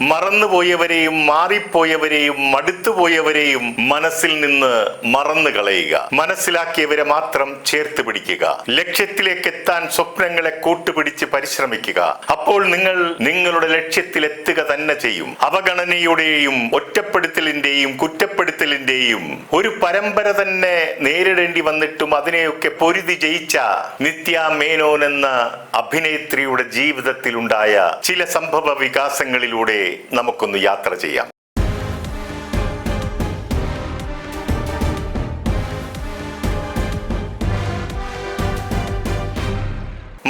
മറന്നുപോയവരെയും മാറിപ്പോയവരെയും മടുത്തുപോയവരെയും മനസ്സിൽ നിന്ന് മറന്നു കളയുക. മനസ്സിലാക്കിയവരെ മാത്രം ചേർത്ത് പിടിക്കുക. ലക്ഷ്യത്തിലേക്ക് എത്താൻ സ്വപ്നങ്ങളെ കൂട്ടുപിടിച്ച് പരിശ്രമിക്കുക. അപ്പോൾ നിങ്ങൾ നിങ്ങളുടെ ലക്ഷ്യത്തിലെത്തുക തന്നെ ചെയ്യും. അവഗണനയുടെയും ഒറ്റപ്പെടുത്തലിന്റെയും കുറ്റപ്പെടുത്തലിന്റെയും ഒരു പരമ്പര തന്നെ നേരിടേണ്ടി വന്നിട്ടും അതിനെയൊക്കെ പൊരുതി ജയിച്ച നിത്യ മേനോൻ എന്ന അഭിനേത്രിയുടെ ജീവിതത്തിലുണ്ടായ ചില സംഭവ വികാസങ്ങളിലൂടെ നമുക്കൊന്ന് യാത്ര ചെയ്യാം.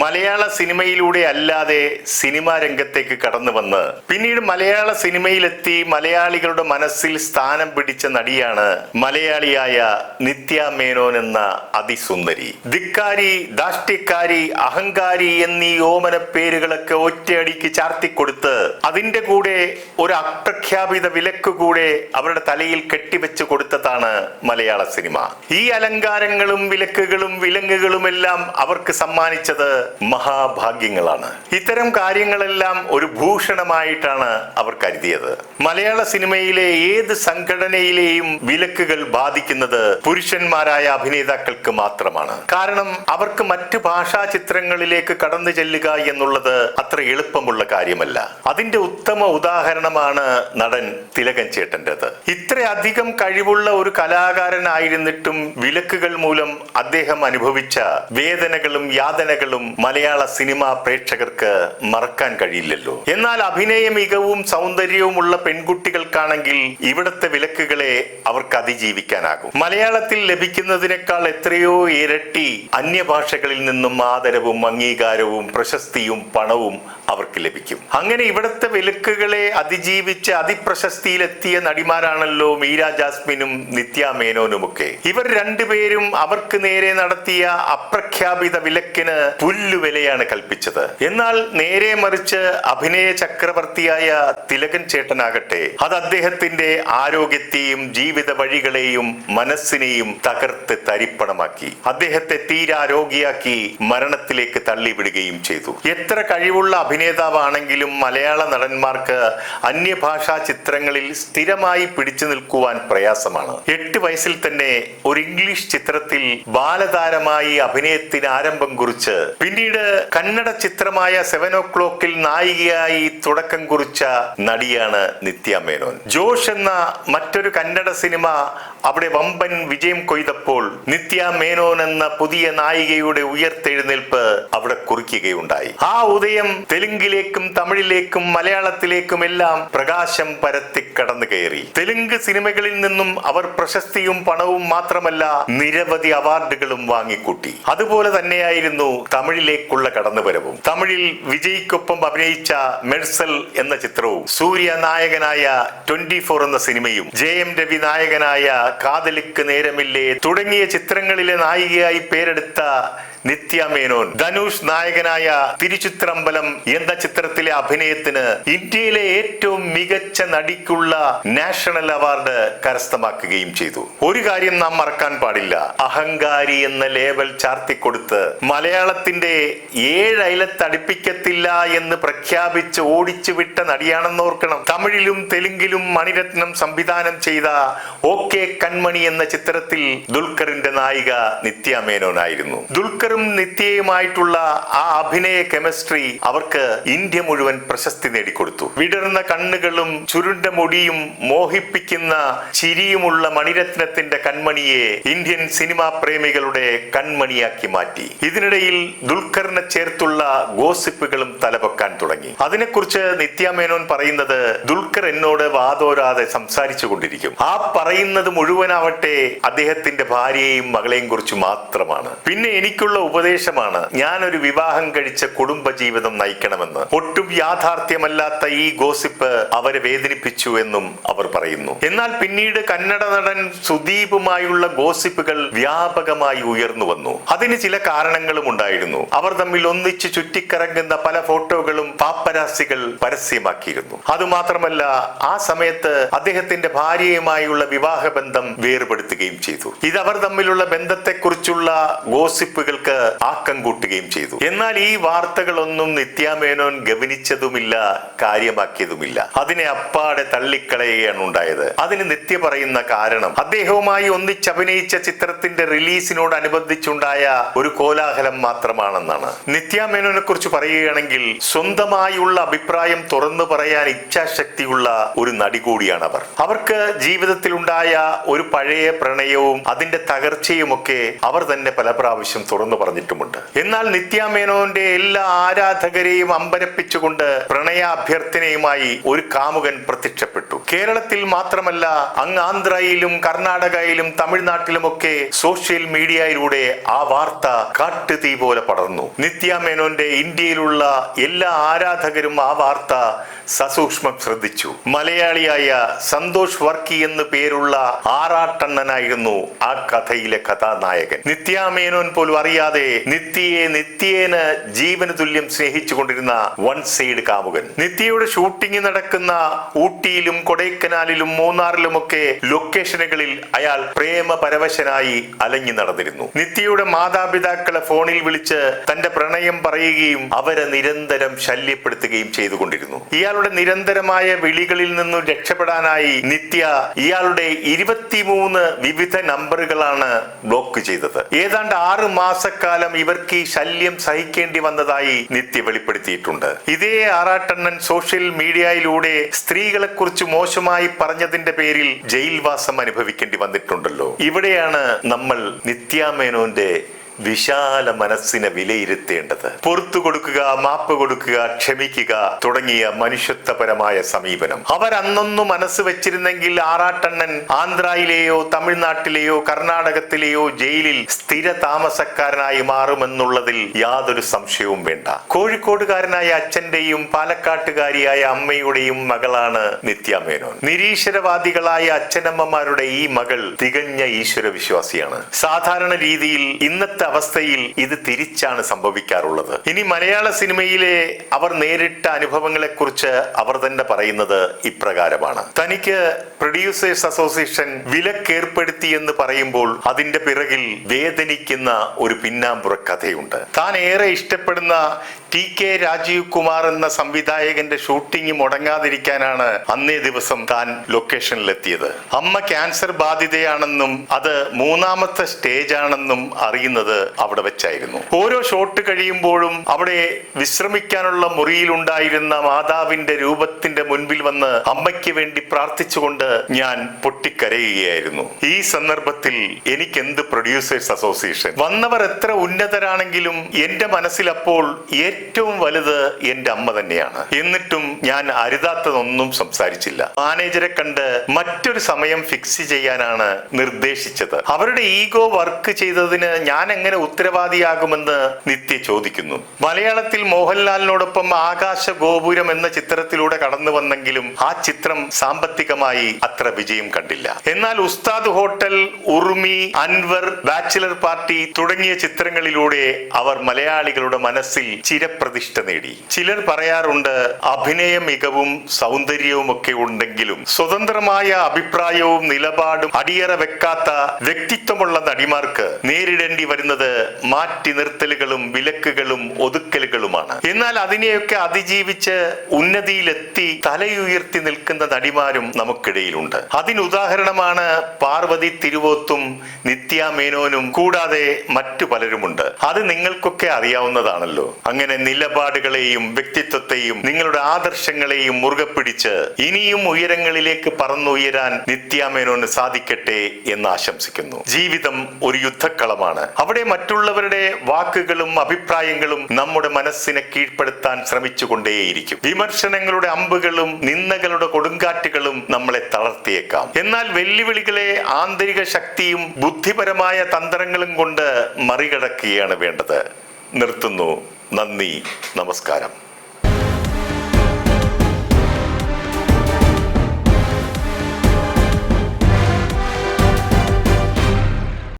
മലയാള സിനിമയിലൂടെ അല്ലാതെ സിനിമാ രംഗത്തേക്ക് കടന്നു വന്ന് പിന്നീട് മലയാള സിനിമയിലെത്തി മലയാളികളുടെ മനസ്സിൽ സ്ഥാനം പിടിച്ച നടിയാണ് മലയാളിയായ നിത്യ മേനോൻ എന്ന അതിസുന്ദരി. ധിക്കാരി ദാഷ്ട്യക്കാരി അഹങ്കാരി എന്നീ ഓമന പേരുകളൊക്കെ ഒറ്റയടിക്ക് ചാർത്തിക്കൊടുത്ത് അതിന്റെ കൂടെ ഒരു അപ്രഖ്യാപിത വിലക്ക് കൂടെ അവരുടെ തലയിൽ കെട്ടിവെച്ച് കൊടുത്തതാണ് മലയാള സിനിമ. ഈ അലങ്കാരങ്ങളും വിലക്കുകളും വിലങ്ങുകളും എല്ലാം അവർക്ക് സമ്മാനിച്ചത് മഹാഭാഗ്യങ്ങളാണ്. ഇത്തരം കാര്യങ്ങളെല്ലാം ഒരു ഭൂഷണമായിട്ടാണ് അവർ കരുതിയത്. മലയാള സിനിമയിലെ ഏത് സംഘടനയിലെയും വിലക്കുകൾ ബാധിക്കുന്നത് പുരുഷന്മാരായ അഭിനേതാക്കൾക്ക് മാത്രമാണ്. കാരണം അവർക്ക് മറ്റ് ഭാഷാ ചിത്രങ്ങളിലേക്ക് കടന്നു ചെല്ലുക എന്നുള്ളത് അത്ര എളുപ്പമുള്ള കാര്യമല്ല. അതിന്റെ ഉത്തമ ഉദാഹരണമാണ് നടൻ തിലകൻ ചേട്ടന്റെത്. ഇത്രയധികം കഴിവുള്ള ഒരു കലാകാരനായിരുന്നിട്ടും വിലക്കുകൾ മൂലം അദ്ദേഹം അനുഭവിച്ച വേദനകളും യാതനകളും മലയാള സിനിമാ പ്രേക്ഷകർക്ക് മറക്കാൻ കഴിയില്ലല്ലോ. എന്നാൽ അഭിനയ മികവും സൗന്ദര്യവുമുള്ള പെൺകുട്ടികൾക്കാണെങ്കിൽ ഇവിടത്തെ വിലക്കുകളെ അവർക്ക് അതിജീവിക്കാനാകും. മലയാളത്തിൽ ലഭിക്കുന്നതിനേക്കാൾ എത്രയോ ഇരട്ടി അന്യഭാഷകളിൽ നിന്നും ആദരവും അംഗീകാരവും പ്രശസ്തിയും പണവും അവർക്ക് ലഭിക്കും. അങ്ങനെ ഇവിടുത്തെ വിലക്കുകളെ അതിജീവിച്ച് അതിപ്രശസ്തിയിലെത്തിയ നടിമാരാണല്ലോ മീര ജാസ്മിനും നിത്യ മേനോനുമൊക്കെ. ഇവർ രണ്ടുപേരും അവർക്ക് നേരെ നടത്തിയ അപ്രഖ്യാപിത വിലക്കിന് പുല്ലുവിലയാണ് കൽപ്പിച്ചത്. എന്നാൽ നേരെ മറിച്ച് അഭിനയ ചക്രവർത്തിയായ തിലകൻ ചേട്ടനാകട്ടെ അത് അദ്ദേഹത്തിന്റെ ആരോഗ്യത്തെയും ജീവിത വഴികളെയും മനസ്സിനെയും തകർത്ത് തരിപ്പണമാക്കി. അദ്ദേഹത്തെ തീരാരോഗ്യാക്കി മരണത്തിലേക്ക് തള്ളിവിടുകയും ചെയ്തു. എത്ര കഴിവുള്ള അഭിനേതാവാണെങ്കിലും മലയാള നടന്മാർക്ക് അന്യഭാഷാ ചിത്രങ്ങളിൽ സ്ഥിരമായി പിടിച്ചു നിൽക്കുവാൻ പ്രയാസമാണ്. എട്ട് വയസ്സിൽ തന്നെ ഒരു ഇംഗ്ലീഷ് ചിത്രത്തിൽ ബാലതാരമായി അഭിനയത്തിന് ആരംഭം കുറിച്ച് കന്നഡ ചിത്രമായ സെവൻ ഓ ക്ലോക്കിൽ നായികയായി തുടക്കം കുറിച്ച നടിയാണ് നിത്യ മേനോൻ. ജോഷ് എന്ന മറ്റൊരു കന്നഡ സിനിമ അവിടെ വമ്പൻ വിജയം കൊയ്തപ്പോൾ നിത്യ മേനോൻ എന്ന പുതിയ നായികയുടെ ഉയർത്തെഴുന്നേൽപ്പ് അവിടെ കുറിക്കുകയുണ്ടായി. ആ ഉദയം തെലുങ്കിലേക്കും തമിഴിലേക്കും മലയാളത്തിലേക്കും എല്ലാം പ്രകാശം പരത്തി കടന്നു കയറി. തെലുങ്ക് സിനിമകളിൽ നിന്നും അവർ പ്രശസ്തിയും പണവും മാത്രമല്ല നിരവധി അവാർഡുകളും വാങ്ങിക്കൂട്ടി. അതുപോലെ തന്നെയായിരുന്നു തമിഴിലേക്കുള്ള കടന്നുവരവും. തമിഴിൽ വിജയ്ക്കൊപ്പം അഭിനയിച്ച മെഴ്സൽ എന്ന ചിത്രവും സൂര്യ നായകനായ ട്വന്റി ഫോർ എന്ന സിനിമയും ജെ എം രവി നായകനായ കാതലിക്ക് നേരമില്ലേ? തുടങ്ങിയ ചിത്രങ്ങളിലെ നായികയായി പേരെടുത്ത നിത്യ മേനോൻ. ധനുഷ് നായകനായ തിരുചിത്രമ്പലം എന്ന ചിത്രത്തിലെ അഭിനയത്തിന് ഇന്ത്യയിലെ ഏറ്റവും മികച്ച നടിക്കുള്ള നാഷണൽ അവാർഡ് കരസ്ഥമാക്കുകയും ചെയ്തു. ഒരു കാര്യം നാം മറക്കാൻ പാടില്ല. അഹങ്കാരി എന്ന ലേബൽ ചാർത്തിക്കൊടുത്ത് മലയാളത്തിന്റെ ഏഴ് അയലത്തടിപ്പിക്കത്തില്ല എന്ന് പ്രഖ്യാപിച്ച് ഓടിച്ചു വിട്ട നടിയാണെന്ന് ഓർക്കണം. തമിഴിലും തെലുങ്കിലും മണിരത്നം സംവിധാനം ചെയ്ത ഓ കെ കൺമണി എന്ന ചിത്രത്തിൽ ദുൽഖറിന്റെ നായിക നിത്യ മേനോനായിരുന്നു. ദുൽഖറും നിത്യയുമായിട്ടുള്ള ആ അഭിനയ കെമിസ്ട്രി അവർക്ക് ഇന്ത്യ മുഴുവൻ പ്രശസ്തി നേടിക്കൊടുത്തു. വിടർന്ന കണ്ണുകളും ചുരുണ്ട മുടിയും മോഹിപ്പിക്കുന്ന ചിരിയുമുള്ള മണിരത്നത്തിന്റെ കൺമണിയെ ഇന്ത്യൻ സിനിമാ പ്രേമികളുടെ കൺമണിയാക്കി മാറ്റി. ഇതിനിടയിൽ ദുൽഖറിനെ ചേർത്തുള്ള ഗോസിപ്പുകളും തലപൊക്കാൻ തുടങ്ങി. അതിനെക്കുറിച്ച് നിത്യ മേനോൻ പറയുന്നത് ദുൽഖർ എന്നോട് വാതോരാതെ സംസാരിച്ചു കൊണ്ടിരിക്കും ആ പറയുന്നത് മുഴുവനാവട്ടെ അദ്ദേഹത്തിന്റെ ഭാര്യയെയും മകളെയും കുറിച്ച് മാത്രമാണ്. പിന്നെ എനിക്കുള്ള ഉപദേശമാണ്. ഞാനൊരു വിവാഹം കഴിച്ച കുടുംബജീവിതം നയിക്കണമെന്ന്. ഒട്ടും യാഥാർത്ഥ്യമല്ലാത്ത ഈ ഗോസിപ്പ് അവരെ വേദനിപ്പിച്ചു എന്നും അവർ പറയുന്നു. എന്നാൽ പിന്നീട് കന്നഡ നടൻ സുദീപുമായുള്ള ഗോസിപ്പുകൾ വ്യാപകമായി ഉയർന്നു വന്നു. അതിന് ചില കാരണങ്ങളും ഉണ്ടായിരുന്നു. അവർ തമ്മിൽ ഒന്നിച്ച് ചുറ്റിക്കറങ്ങുന്ന പല ഫോട്ടോകളും പാപ്പരാസികൾ പരസ്യമാക്കിയിരുന്നു. അതുമാത്രമല്ല ആ സമയത്ത് അദ്ദേഹത്തിന്റെ ഭാര്യയുമായുള്ള വിവാഹബന്ധം വേർപെടുത്തുകയും ചെയ്തു. ഇത് അവർ തമ്മിലുള്ള ബന്ധത്തെക്കുറിച്ചുള്ള ഗോസിപ്പുകൾക്ക് അവർക്ക് ആക്കം കൂട്ടുകയും ചെയ്തു. എന്നാൽ ഈ വാർത്തകളൊന്നും നിത്യാമേനോൻ ഗവനിച്ചതുമില്ല കാര്യമാക്കിയതുമില്ല. അതിനെ അപ്പാടെ തള്ളിക്കളയുകയാണ് ഉണ്ടായത്. അതിന് നിത്യ പറയുന്ന കാരണം അദ്ദേഹവുമായി ഒന്നിച്ചഭിനയിച്ച ചിത്രത്തിന്റെ റിലീസിനോടനുബന്ധിച്ചുണ്ടായ ഒരു കോലാഹലം മാത്രമാണെന്നാണ്. നിത്യാമേനോനെ കുറിച്ച് പറയുകയാണെങ്കിൽ സ്വന്തമായുള്ള അഭിപ്രായം തുറന്നു പറയാൻ ഇച്ഛാശക്തിയുള്ള ഒരു നടി കൂടിയാണ് അവർ. അവർക്ക് ജീവിതത്തിലുണ്ടായ ഒരു പഴയ പ്രണയവും അതിന്റെ തകർച്ചയുമൊക്കെ അവർ തന്നെ പല പ്രാവശ്യം തുറന്നു പറഞ്ഞിട്ടുമുണ്ട്. എന്നാൽ നിത്യാമേനോന്റെ എല്ലാ ആരാധകരെയും അമ്പരപ്പിച്ചുകൊണ്ട് പ്രണയാഭ്യർത്ഥനയുമായി ഒരു കാമുകൻ പ്രത്യക്ഷപ്പെട്ടു. കേരളത്തിൽ മാത്രമല്ല അങ്ങ് ആന്ധ്രയിലും കർണാടകയിലും തമിഴ്നാട്ടിലുമൊക്കെ സോഷ്യൽ മീഡിയയിലൂടെ ആ വാർത്ത കാട്ടുതീ പോലെ പടർന്നു. നിത്യാമേനോന്റെ ഇന്ത്യയിലുള്ള എല്ലാ ആരാധകരും ആ വാർത്ത സസൂക്ഷ്മം ശ്രദ്ധിച്ചു. മലയാളിയായ സന്തോഷ് വർക്കി എന്ന് പേരുള്ള ആറാട്ടണ്ണനായിരുന്നു ആ കഥയിലെ കഥാനായകൻ. നിത്യാമേനോൻ പോലും അറിയാതെ നിത്യയെ നിത്യേന ജീവന തുല്യം സ്നേഹിച്ചു കൊണ്ടിരുന്ന വൺ സൈഡ് കാമുകൻ. നിത്യയുടെ ഷൂട്ടിംഗ് നടക്കുന്ന ഊട്ടിയിലും കൊടൈക്കനാലിലും മൂന്നാറിലുമൊക്കെ ലൊക്കേഷനുകളിൽ അയാൾ പ്രേമ പരവശനായി അലഞ്ഞു നടന്നിരുന്നു. നിത്യയുടെ മാതാപിതാക്കളെ ഫോണിൽ വിളിച്ച് തന്റെ പ്രണയം പറയുകയും അവരെ നിരന്തരം ശല്യപ്പെടുത്തുകയും ചെയ്തുകൊണ്ടിരുന്നു. ഇയാളുടെ നിരന്തരമായ വിളികളിൽ നിന്നും രക്ഷപ്പെടാനായി നിത്യ ഇയാളുടെ ഇരുപത്തിമൂന്ന് വിവിധ നമ്പറുകളാണ് ബ്ലോക്ക് ചെയ്തത്. ഏതാണ്ട് ആറ് മാസക്കാലം ഇവർക്ക് ഈ ശല്യം സഹിക്കേണ്ടി വന്നതായി നിത്യ വെളിപ്പെടുത്തിയിട്ടുണ്ട്. ഇതേ ആറാട്ടണ്ണൻ സോഷ്യൽ മീഡിയയിലൂടെ സ്ത്രീകളെ കുറിച്ച് മോശമായി പറഞ്ഞതിന്റെ പേരിൽ ജയിൽവാസം അനുഭവിക്കേണ്ടി വന്നിട്ടുണ്ടല്ലോ. ഇവിടെയാണ് നമ്മൾ നിത്യാമേനോന്റെ വിശാല മനസ്സിനെ വിലയിരുത്തേണ്ടത്. പുറത്തു കൊടുക്കുക മാപ്പ് കൊടുക്കുക ക്ഷമിക്കുക തുടങ്ങിയ മനുഷ്യത്വപരമായ സമീപനം. അവർ അന്നൊന്നും മനസ്സ് വെച്ചിരുന്നെങ്കിൽ ആറാട്ടണ്ണൻ ആന്ധ്രയിലെയോ തമിഴ്നാട്ടിലെയോ കർണാടകത്തിലെയോ ജയിലിൽ സ്ഥിര താമസക്കാരനായി മാറുമെന്നുള്ളതിൽ യാതൊരു സംശയവും വേണ്ട. കോഴിക്കോടുകാരനായ അച്ഛന്റെയും പാലക്കാട്ടുകാരിയായ അമ്മയുടെയും മകളാണ് നിത്യാമേനോൻ നിരീശ്വരവാദികളായ അച്ഛനമ്മമാരുടെ ഈ മകൾ തികഞ്ഞ ഈശ്വര വിശ്വാസിയാണ് സാധാരണ രീതിയിൽ ഇന്നത്തെ അവസ്ഥയിൽ ഇത് തിരിച്ചാണ് സംഭവിക്കാറുള്ളത്. ഇനി മലയാള സിനിമയിലെ അവർ നേരിട്ട അനുഭവങ്ങളെ കുറിച്ച് അവർ തന്നെ പറയുന്നത് ഇപ്രകാരമാണ്. തനിക്ക് പ്രൊഡ്യൂസേഴ്സ് അസോസിയേഷൻ വിലക്കേർപ്പെടുത്തി എന്ന് പറയുമ്പോൾ അതിന്റെ പിറകിൽ വേദനിക്കുന്ന ഒരു പിന്നാമ്പുറ കഥയുണ്ട്. താൻ ഏറെ ഇഷ്ടപ്പെടുന്ന ടി കെ രാജീവ് കുമാർ എന്ന സംവിധായകന്റെ ഷൂട്ടിംഗ് മുടങ്ങാതിരിക്കാനാണ് അന്നേ ദിവസം താൻ ലൊക്കേഷനിലെത്തിയത്. അമ്മ ക്യാൻസർ ബാധിതയാണെന്നും അത് മൂന്നാമത്തെ സ്റ്റേജ് ആണെന്നും അറിയുന്നത് അവിടെ വെച്ചായിരുന്നു. ഓരോ ഷോട്ട് കഴിയുമ്പോഴും അവിടെ വിശ്രമിക്കാനുള്ള മുറിയിലുണ്ടായിരുന്ന മാതാവിന്റെ രൂപത്തിന്റെ മുൻപിൽ വന്ന് അമ്മയ്ക്ക് വേണ്ടി പ്രാർത്ഥിച്ചുകൊണ്ട് ഞാൻ പൊട്ടിക്കരയുകയായിരുന്നു. ഈ സന്ദർഭത്തിൽ എനിക്ക് എന്ത് പ്രൊഡ്യൂസേഴ്സ് അസോസിയേഷൻ വന്നവർ എത്ര ഉന്നതരാണെങ്കിലും എന്റെ മനസ്സിൽ അപ്പോൾ ഏറ്റവും വലുത് എന്റെ അമ്മ തന്നെയാണ്. എന്നിട്ടും ഞാൻ അരുതാത്തതൊന്നും സംസാരിച്ചില്ല. മാനേജരെ കണ്ട് മറ്റൊരു സമയം ഫിക്സ് ചെയ്യാനാണ് നിർദ്ദേശിച്ചത്. അവരുടെ ഈഗോ വർക്ക് ചെയ്തതിന് ഞാൻ എങ്ങനെ ഉത്തരവാദിയാകുമെന്ന് നിത്യ ചോദിക്കുന്നു. മലയാളത്തിൽ മോഹൻലാലിനോടൊപ്പം ആകാശ ഗോപുരം എന്ന ചിത്രത്തിലൂടെ കടന്നു വന്നെങ്കിലും ആ ചിത്രം സാമ്പത്തികമായി അത്ര വിജയം കണ്ടില്ല. എന്നാൽ Ustad hotel Urumi Anwar bachelor party തുടങ്ങിയ ചിത്രങ്ങളിലൂടെ അവർ മലയാളികളുടെ മനസ്സിൽ ചിരപ്രതിഷ്ഠ നേടി. ചിലർ പറയാറുണ്ട് അഭിനയ മികവും സൗന്ദര്യവും ഒക്കെ ഉണ്ടെങ്കിലും സ്വതന്ത്രമായ അഭിപ്രായവും നിലപാടും അടിയറ വെക്കാത്ത വ്യക്തിത്വമുള്ള നടിമാർക്ക് നേരിടേണ്ടി വരുന്നത് മാറ്റി നിർത്തലുകളും വിലക്കുകളും ഒതുക്കലുകളുമാണ്. എന്നാൽ അതിനെയൊക്കെ അതിജീവിച്ച് ഉന്നതിയിലെത്തി തലയുയർത്തി നിൽക്കുന്ന നടിമാരും നമുക്കിടയിലുണ്ട്. അതിനുദാഹരണമാണ് പാർവതി തിരുവോത്തും നിത്യ മേനോനും കൂടാതെ മറ്റു പലരുമുണ്ട്. അത് നിങ്ങൾക്കൊക്കെ അറിയാവുന്നതാണല്ലോ. അങ്ങനെ നിലപാടുകളെയും വ്യക്തിത്വത്തെയും നിങ്ങളുടെ ആദർശങ്ങളെയും മുറുകെ പിടിച്ച് ഇനിയും ഉയരങ്ങളിലേക്ക് പറന്നുയരാൻ നിത്യാമേനോന് സാധിക്കട്ടെ എന്ന് ആശംസിക്കുന്നു. ജീവിതം ഒരു യുദ്ധക്കളമാണ്. അവിടെ മറ്റുള്ളവരുടെ വാക്കുകളും അഭിപ്രായങ്ങളും നമ്മുടെ മനസ്സിനെ കീഴ്പ്പെടുത്താൻ ശ്രമിച്ചുകൊണ്ടേയിരിക്കും. വിമർശനങ്ങളുടെ അമ്പുകളും നിന്ദകളുടെ കൊടുങ്കാറ്റുകളും നമ്മളെ തളർത്തിയേക്കാം. എന്നാൽ വെല്ലുവിളികളെ ആന്തരിക ശക്തിയും ബുദ്ധിപരമായ തന്ത്രങ്ങളും കൊണ്ട് മറികടക്കുകയാണ് വേണ്ടത്. നിർത്തുന്നു. നന്ദി. നമസ്കാരം.